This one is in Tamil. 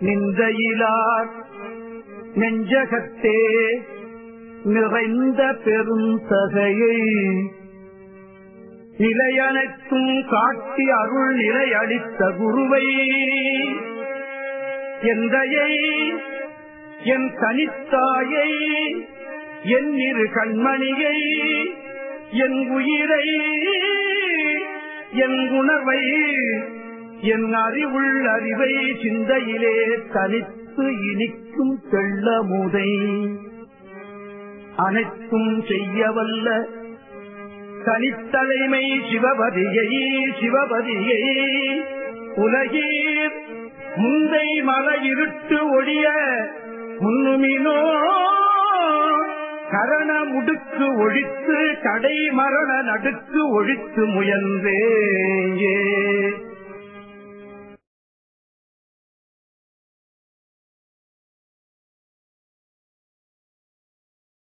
நிந்தையிலார் நெஞ்சகத்தே நிறைந்த பெரும் தகையை நிலையனைத்தும் காட்டி அருள் நிலை அளித்த குருவை எந்தையை என் தனித்தாயை என் இரு கண்மணியை என் உயிரை என் உணர்வை என் அறிவுள் அறிவை சிந்தையிலே தனித்து இனிக்கும் தெள்ளமுதை. அனைத்தும் செய்யவல்ல தனித்தலைமை சிவபதியை சிவபதியை. உலகீர் முந்தை மல இருட்டு ஒழிய முன்னுமினோ கரண முடுக்கு ஒழித்து தடை மரண நடுக்கு ஒழித்து முயன்றே